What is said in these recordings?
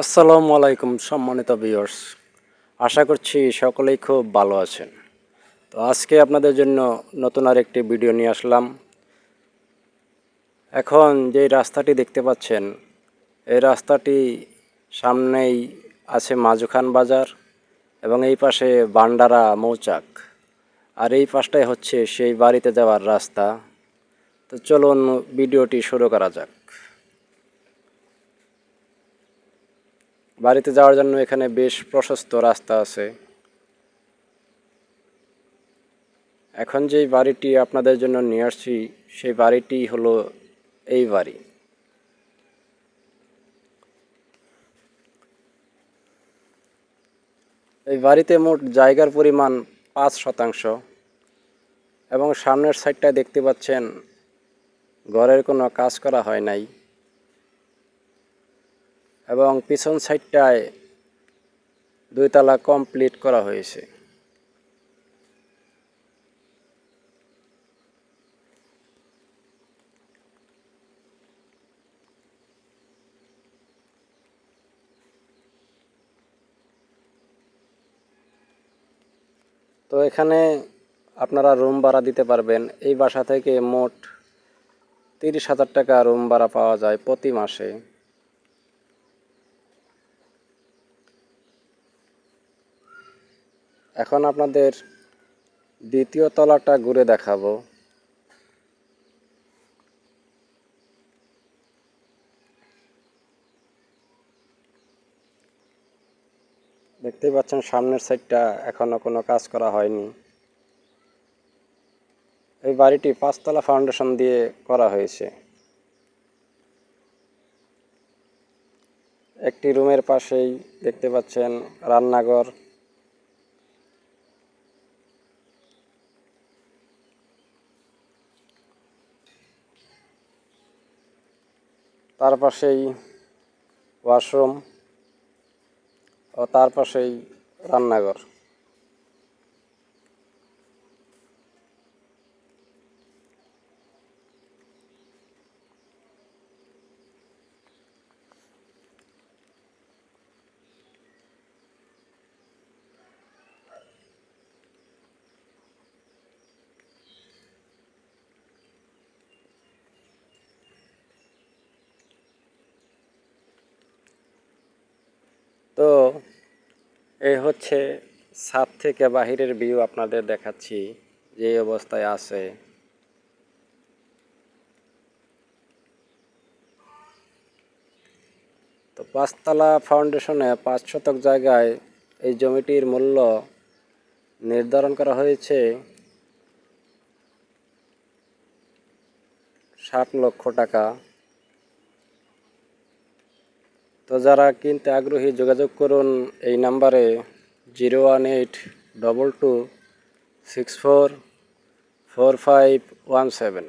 আসসালামু আলাইকুম, সম্মানিত ভিউয়ার্স আশা করছি সকলেই খুব ভালো আছেন। তো আজকে আপনাদের জন্য নতুন আর একটি ভিডিও নিয়ে আসলাম। এখন যে রাস্তাটি দেখতে পাচ্ছেন, এই রাস্তাটি সামনেই আছে মাজুখান বাজার এবং এই পাশে বান্ডারা মৌচাক। আর এই পাশটাই হচ্ছে সেই বাড়িতে যাওয়ার রাস্তা। তো চলুন ভিডিওটি শুরু করা যাক। বাড়িতে যাওয়ার জন্য এখানে বেশ প্রশস্ত রাস্তা আছে। এখন যেই বাড়িটি আপনাদের জন্য নিয়ে আসছি, সেই বাড়িটি হলো এই বাড়ি। এই বাড়িতে মোট জায়গার পরিমাণ পাঁচ শতাংশ এবং সামনের সাইডটায় দেখতে পাচ্ছেন, ঘরের কোনো কাজ করা হয় নাই। এবং পিছন সাইডটায় দুইতলা কমপ্লিট করা হয়েছে। তো এখানে আপনারা রুম ভাড়া দিতে পারবেন। এই বাসা থেকে মোট তিরিশ হাজার টাকা রুম ভাড়া পাওয়া যায় প্রতি মাসে। এখন আপনাদের দ্বিতীয় তলাটা ঘুরে দেখাবো। দেখতেই পাচ্ছেন সামনের সাইডটা এখনও কোনো কাজ করা হয়নি। এই বাড়িটি পাঁচতলা ফাউন্ডেশন দিয়ে করা হয়েছে। একটি রুমের পাশেই দেখতে পাচ্ছেন রান্নাঘর। তার পাশেই ওয়াশরুম ও তার পাশেই রান্নাঘর তো এই হচ্ছে ছাদ থেকে বাহিরের ভিউ আপনাদের দেখাচ্ছি, যে অবস্থায় আছে। তো পাঁচতলা ফাউন্ডেশনে পাঁচ শতক জায়গায় এই জমিটির মূল্য নির্ধারণ করা হয়েছে ষাট লক্ষ টাকা। তো যারা কিনতে আগ্রহী, যোগাযোগ করুন এই নাম্বারে zero one eight double two six four four five one seven.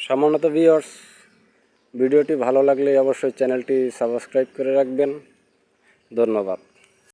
সামান্যত ভিওর্স ভিডিওটি ভালো লাগলে অবশ্যই চ্যানেলটি সাবস্ক্রাইব করে রাখবেন। ধন্যবাদ।